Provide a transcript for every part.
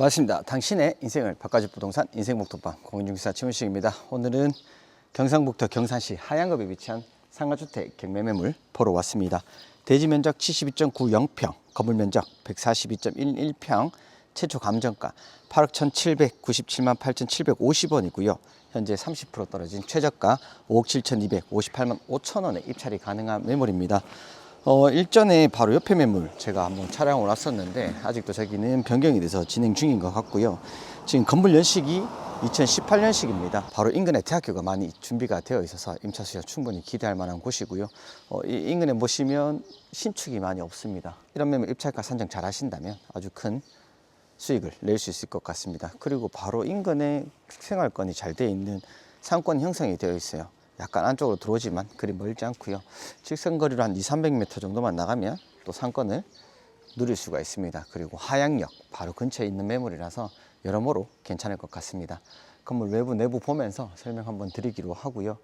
반갑습니다. 당신의 인생을 바꿔줄 부동산 인생목토방 공인중개사 최문식입니다. 오늘은 경상북도 경산시 하양읍에 위치한 상가주택 경매매물 보러 왔습니다. 대지 면적 72.90평, 건물 면적 142.11평, 최초 감정가 8억 1,797만 8,750원이고요. 현재 30% 떨어진 최저가 5억 7,258만 5천 원에 입찰이 가능한 매물입니다. 어, 일전에 바로 옆에 매물 제가 한번 촬영을 왔었는데 아직도 저기는 변경이 돼서 진행 중인 것 같고요. 지금 건물 연식이 2018년식입니다. 바로 인근에 대학교가 많이 준비가 되어 있어서 임차 수요 충분히 기대할 만한 곳이고요. 어, 이 인근에 보시면 신축이 많이 없습니다. 이런 매물 입찰가 산정 잘 하신다면 아주 큰 수익을 낼 수 있을 것 같습니다. 그리고 바로 인근에 생활권이 잘 되어 있는 상권 형성이 되어 있어요. 약간 안쪽으로 들어오지만 그리 멀지 않고요. 직선거리로 한 2, 300m 정도만 나가면 또 상권을 누릴 수가 있습니다. 그리고 하양역 바로 근처에 있는 매물이라서 여러모로 괜찮을 것 같습니다. 건물 외부 내부 보면서 설명 한번 드리기로 하고요.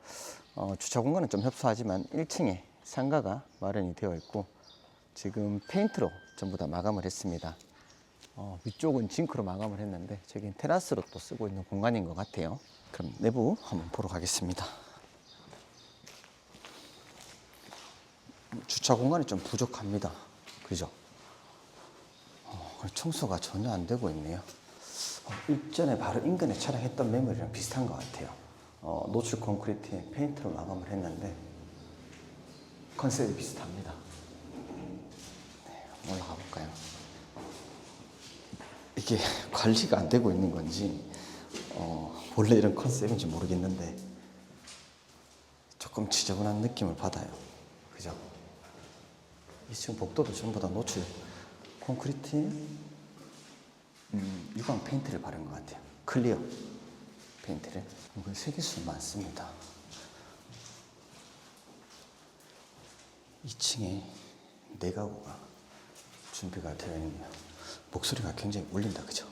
어, 주차 공간은 좀 협소하지만 1층에 상가가 마련이 되어 있고 지금 페인트로 전부 다 마감을 했습니다. 어, 위쪽은 징크로 마감을 했는데 저긴 테라스로 또 쓰고 있는 공간인 것 같아요. 그럼 내부 한번 보러 가겠습니다. 주차 공간이 좀 부족합니다. 그죠? 어, 청소가 전혀 안 되고 있네요. 어, 일전에 바로 인근에 촬영했던 매물이랑 비슷한 것 같아요. 어, 노출 콘크리트에 페인트로 마감을 했는데 컨셉이 비슷합니다. 네, 올라가 볼까요? 이게 관리가 안 되고 있는 건지 어, 원래 이런 컨셉인지 모르겠는데 조금 지저분한 느낌을 받아요. 그죠? 2층 복도도 전부 다 노출 콘크리트에 음, 유광 페인트를 바른 것 같아요. 클리어 페인트를. 이건 세개수 많습니다. 2층에 네 가구가 준비가 되어 있네요. 목소리가 굉장히 울린다, 그죠?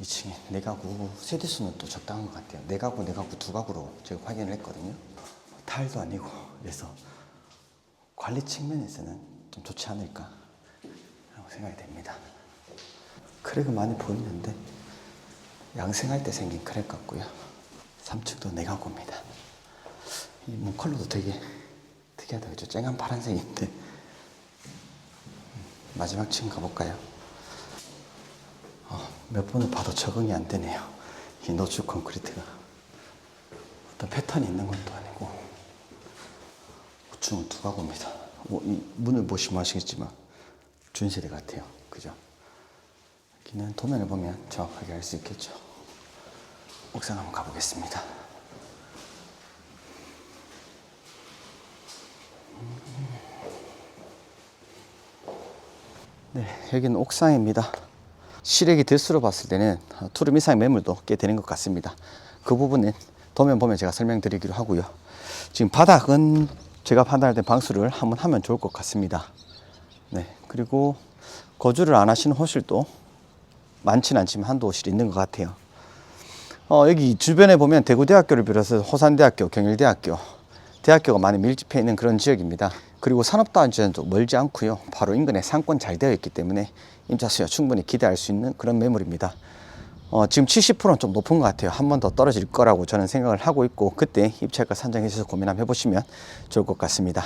2층에 네 가구 세대수는 또 적당한 것 같아요. 네 가구, 네 가구, 두 가구로 제가 확인을 했거든요. 탈도 아니고 그래서 관리 측면에서는 좀 좋지 않을까 라고 생각이 됩니다. 크랙은 많이 보이는데 양생할 때 생긴 크랙 같고요. 3층도 네 가구입니다. 이 문컬러도 되게 특이하다 그죠? 쨍한 파란색인데 마지막 층 가볼까요? 어, 몇 번을 봐도 적응이 안 되네요. 이 노출 콘크리트가 어떤 패턴이 있는 건또 아니고 우측은 두 가구입니다. 뭐, 이 문을 보시면 아시겠지만 준세대 같아요. 그죠? 여기는 도면을 보면 정확하게 알 수 있겠죠. 옥상 한번 가보겠습니다. 네, 여기는 옥상입니다. 실액이 들수로 봤을 때는 투룸 이상 매물도 꽤 되는 것 같습니다. 그 부분은 도면 보면 제가 설명드리기로 하고요. 지금 바닥은 제가 판단할 때 방수를 한번 하면 좋을 것 같습니다. 네, 그리고 거주를 안 하시는 호실도 많지는 않지만 한두 호실 있는 것 같아요. 어, 여기 주변에 보면 대구대학교를 비롯해서 호산대학교, 경일대학교, 대학교가 많이 밀집해 있는 그런 지역입니다. 그리고 산업단지도 멀지 않고요. 바로 인근에 상권 잘 되어 있기 때문에 임차 수요 충분히 기대할 수 있는 그런 매물입니다. 어, 지금 70%는 좀 높은 것 같아요. 한 번 더 떨어질 거라고 저는 생각을 하고 있고 그때 입찰가 산정해 주셔서 고민 한번 해보시면 좋을 것 같습니다.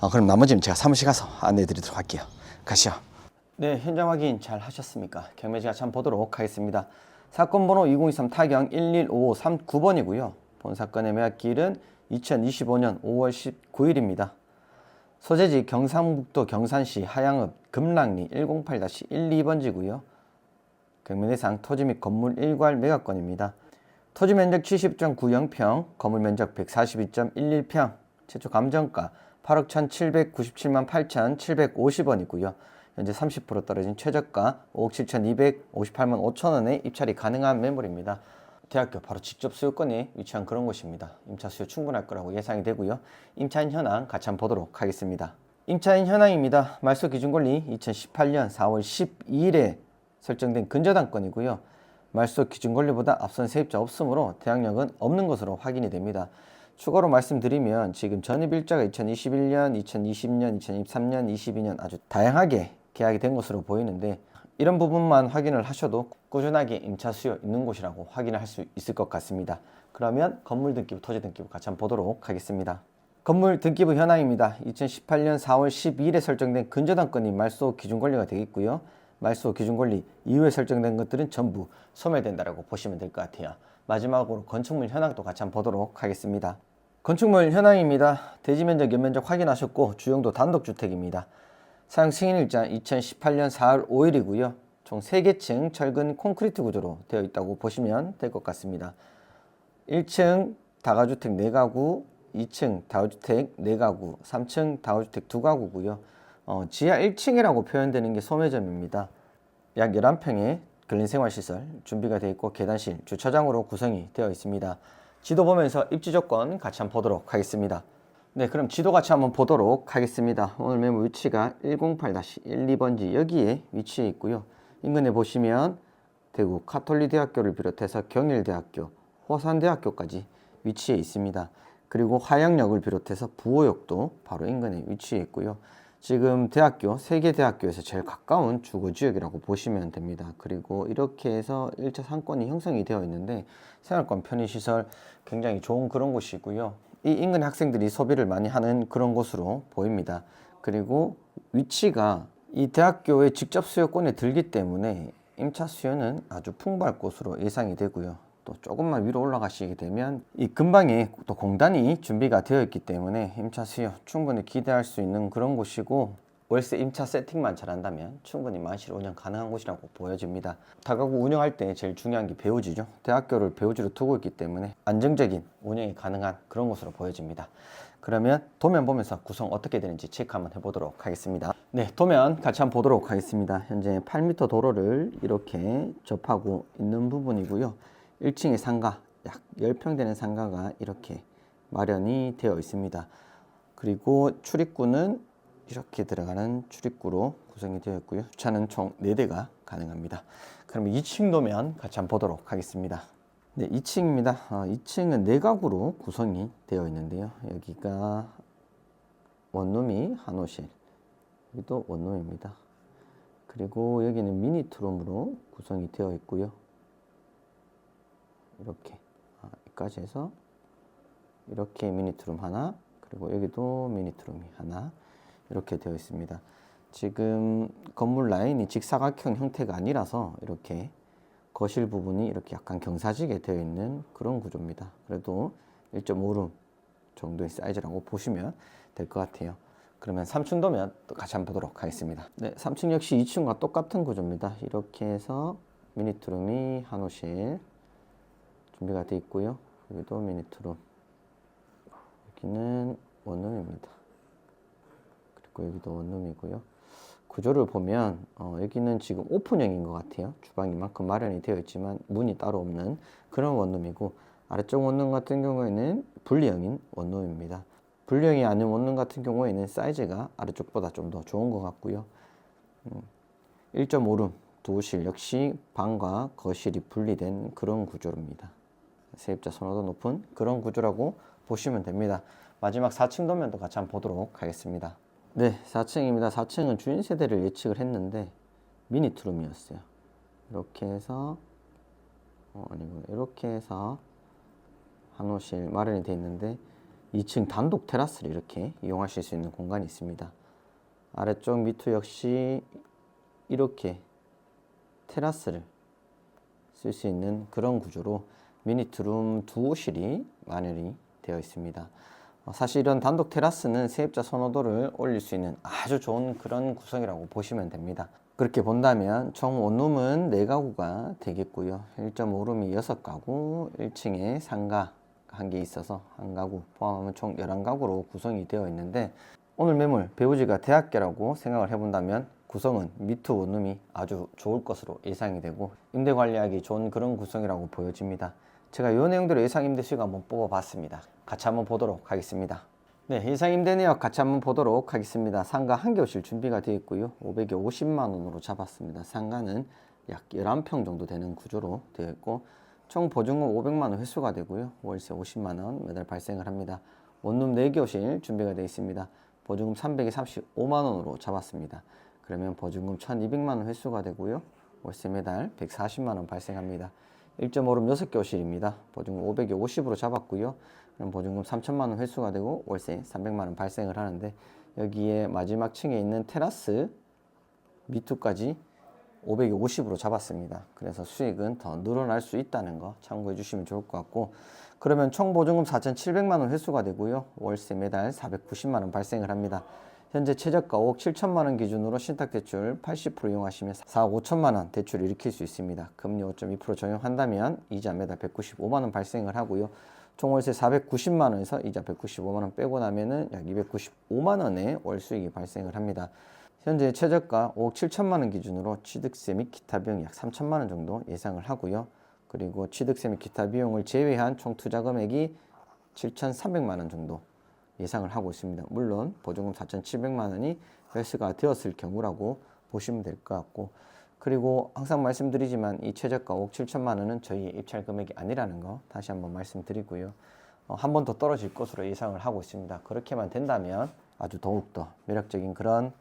어, 그럼 나머지는 제가 사무실 가서 안내해 드리도록 할게요. 가시죠. 네, 현장 확인 잘 하셨습니까? 경매지가 참 보도록 하겠습니다. 사건 번호 2023 타경 115539번이고요. 본 사건의 매각기일은 2025년 5월 19일입니다. 소재지 경상북도 경산시 하양읍 금랑리 108-12번지고요. 경매 대상 토지 및 건물 일괄 매각권입니다. 토지 면적 70.90평, 건물 면적 142.11평, 최초 감정가 8억 1,797만 8,750원이고요. 현재 30% 떨어진 최저가 5억 7,258만 5천 원에 입찰이 가능한 매물입니다. 대학교 바로 직접 수요권에 위치한 그런 곳입니다. 임차 수요 충분할 거라고 예상이 되고요. 임차인 현황 같이 한번 보도록 하겠습니다. 임차인 현황입니다. 말소 기준 권리 2018년 4월 12일에 설정된 근저당권이고요. 말소 기준 권리보다 앞선 세입자 없으므로 대항력은 없는 것으로 확인이 됩니다. 추가로 말씀드리면 지금 전입 일자가 2021년, 2020년, 2023년, 22년 아주 다양하게 계약이 된 것으로 보이는데 이런 부분만 확인을 하셔도 꾸준하게 임차 수요 있는 곳이라고 확인을 할 수 있을 것 같습니다. 그러면 건물 등기부, 토지 등기부 같이 한번 보도록 하겠습니다. 건물 등기부 현황입니다. 2018년 4월 12일에 설정된 근저당권이 말소 기준 권리가 되겠고요. 말소 기준 권리 이후에 설정된 것들은 전부 소멸된다라고 보시면 될 것 같아요. 마지막으로 건축물 현황도 같이 한번 보도록 하겠습니다. 건축물 현황입니다. 대지 면적, 연면적 확인하셨고 주용도 단독주택입니다. 사용 승인일자 2018년 4월 5일이고요. 총 3개층 철근 콘크리트 구조로 되어 있다고 보시면 될 것 같습니다. 1층 다가주택 4가구, 2층 다가주택 4가구, 3층 다가주택 2가구고요. 어, 지하 1층이라고 표현되는 게 소매점입니다. 약 11평의 근린생활시설 준비가 되어 있고 계단실, 주차장으로 구성이 되어 있습니다. 지도 보면서 입지 조건 같이 한번 보도록 하겠습니다. 네, 그럼 지도 같이 한번 보도록 하겠습니다. 오늘 매물 위치가 108-12번지 여기에 위치해 있고요. 인근에 보시면 대구 카톨릭대학교를 비롯해서 경일대학교, 호산대학교까지 위치해 있습니다. 그리고 화양역을 비롯해서 부호역도 바로 인근에 위치해 있고요. 지금 대학교, 세개 대학교에서 제일 가까운 주거 지역이라고 보시면 됩니다. 그리고 이렇게 해서 1차 상권이 형성이 되어 있는데 생활권 편의 시설 굉장히 좋은 그런 곳이고요. 이 인근 학생들이 소비를 많이 하는 그런 곳으로 보입니다. 그리고 위치가 이 대학교의 직접 수요권에 들기 때문에 임차 수요는 아주 풍부할 곳으로 예상이 되고요. 또 조금만 위로 올라가시게 되면 이 근방에 또 공단이 준비가 되어 있기 때문에 임차 수요 충분히 기대할 수 있는 그런 곳이고 월세 임차 세팅만 잘한다면 충분히 만실 운영 가능한 곳이라고 보여집니다. 다가구 운영할 때 제일 중요한 게 배우지죠. 대학교를 배우지로 두고 있기 때문에 안정적인 운영이 가능한 그런 곳으로 보여집니다. 그러면 도면 보면서 구성 어떻게 되는지 체크 한번 해보도록 하겠습니다. 네, 도면 같이 한번 보도록 하겠습니다. 현재 8m 도로를 이렇게 접하고 있는 부분이고요. 1층의 상가, 약 10평 되는 상가가 이렇게 마련이 되어 있습니다. 그리고 출입구는 이렇게 들어가는 출입구로 구성이 되어 있고요. 주차는 총 4대가 가능합니다. 그럼 2층 도면 같이 한번 보도록 하겠습니다. 네, 2층입니다. 어, 2층은 4가구로 구성이 되어 있는데요. 여기가 원룸이 한 호실, 여기도 원룸입니다. 그리고 여기는 미니 투룸으로 구성이 되어 있고요. 이렇게 아, 해서 이렇게 미니 투룸 하나, 그리고 여기도 미니 투룸이 하나 이렇게 되어 있습니다. 지금 건물 라인이 직사각형 형태가 아니라서 이렇게 거실 부분이 이렇게 약간 경사지게 되어 있는 그런 구조입니다. 그래도 1.5룸 정도의 사이즈라고 보시면 될 것 같아요. 그러면 3층 도면 또 같이 한번 보도록 하겠습니다. 네, 3층 역시 2층과 똑같은 구조입니다. 이렇게 해서 미니트룸이 한 호실 준비가 되어 있고요. 여기도 미니트룸. 여기는 원룸입니다. 그리고 여기도 원룸이고요. 구조를 보면 어, 여기는 지금 오픈형인 것 같아요. 주방이 만큼 마련이 되어 있지만 문이 따로 없는 그런 원룸이고 아래쪽 원룸 같은 경우에는 분리형인 원룸입니다. 분리형이 아닌 원룸 같은 경우에는 사이즈가 아래쪽보다 좀 더 좋은 것 같고요. 음, 1.5룸 두실 역시 방과 거실이 분리된 그런 구조입니다. 세입자 선호도 높은 그런 구조라고 보시면 됩니다. 마지막 4층 도면도 같이 한번 보도록 하겠습니다. 네, 4층입니다. 4층은 주인 세대를 예측을 했는데 미니 투룸이었어요. 이렇게 해서 어, 아니고 이렇게 해서 한 호실 마련이 되어 있는데 2층 단독 테라스를 이렇게 이용하실 수 있는 공간이 있습니다. 아래쪽 미투 역시 이렇게 테라스를 쓸 수 있는 그런 구조로 미니 투룸 두 호실이 마련이 되어 있습니다. 어, 사실 이런 단독 테라스는 세입자 선호도를 올릴 수 있는 아주 좋은 그런 구성이라고 보시면 됩니다. 그렇게 본다면 총 원룸은 4가구가 되겠고요. 1.5룸이 6가구, 1층에 상가 한 개 있어서 한 가구 포함하면 총 11가구로 구성이 되어 있는데 오늘 매물 배우지가 대학교라고 생각을 해본다면 구성은 미투 원룸이 아주 좋을 것으로 예상이 되고 임대 관리하기 좋은 그런 구성이라고 보여집니다. 제가 이 내용대로 예상 임대 수익 한번 뽑아봤습니다. 같이 한번 보도록 하겠습니다. 네, 예상 임대 내역 같이 한번 보도록 하겠습니다. 상가 한 교실 준비가 되어 있고요. 550만 원으로 잡았습니다. 상가는 약 11평 정도 되는 구조로 되어 있고 총 보증금 500만 원 회수가 되고요. 월세 50만 원 매달 발생을 합니다. 원룸 4교실 준비가 되어 있습니다. 보증금 335만 원으로 잡았습니다. 그러면 보증금 1200만 원 회수가 되고요. 월세 매달 140만 원 발생합니다. 1.5룸 6개 호실입니다. 보증금 500에 50으로 잡았고요. 그럼 보증금 3천만 원 회수가 되고 월세 300만 원 발생을 하는데 여기에 마지막 층에 있는 테라스 미투까지 500에 50으로 잡았습니다. 그래서 수익은 더 늘어날 수 있다는 거 참고해 주시면 좋을 것 같고 그러면 총 보증금 4,700만 원 회수가 되고요. 월세 매달 490만 원 발생을 합니다. 현재 최저가 5억 7천만 원 기준으로 신탁대출 80% 이용하시면 4억 5천만 원 대출을 일으킬 수 있습니다. 금리 5.2% 적용한다면 이자 매달 195만 원 발생을 하고요. 총 월세 490만 원에서 이자 195만 원 빼고 나면은 약 295만 원의 월 수익이 발생을 합니다. 현재 최저가 5억 7천만 원 기준으로 취득세 및 기타 비용 약 3천만 원 정도 예상을 하고요. 그리고 취득세 및 기타 비용을 제외한 총 투자 금액이 7,300만 원 정도 예상을 하고 있습니다. 물론 보증금 4,700만 원이 회수가 되었을 경우라고 보시면 될 것 같고 그리고 항상 말씀드리지만 이 최저가 5억 7천만 원은 저희 입찰 금액이 아니라는 거 다시 한번 말씀드리고요. 어, 한 번 더 떨어질 것으로 예상을 하고 있습니다. 그렇게만 된다면 아주 더욱더 매력적인 그런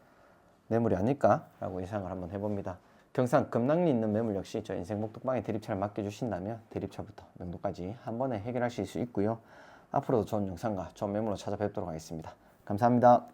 매물이 아닐까라고 예상을 한번 해봅니다. 경상 금낭리 있는 매물 역시 저 인생 목독방에 대립차를 맡겨주신다면 대립차부터 명도까지 한 번에 해결하실 수 있고요. 앞으로도 좋은 영상과 좋은 매물로 찾아뵙도록 하겠습니다. 감사합니다.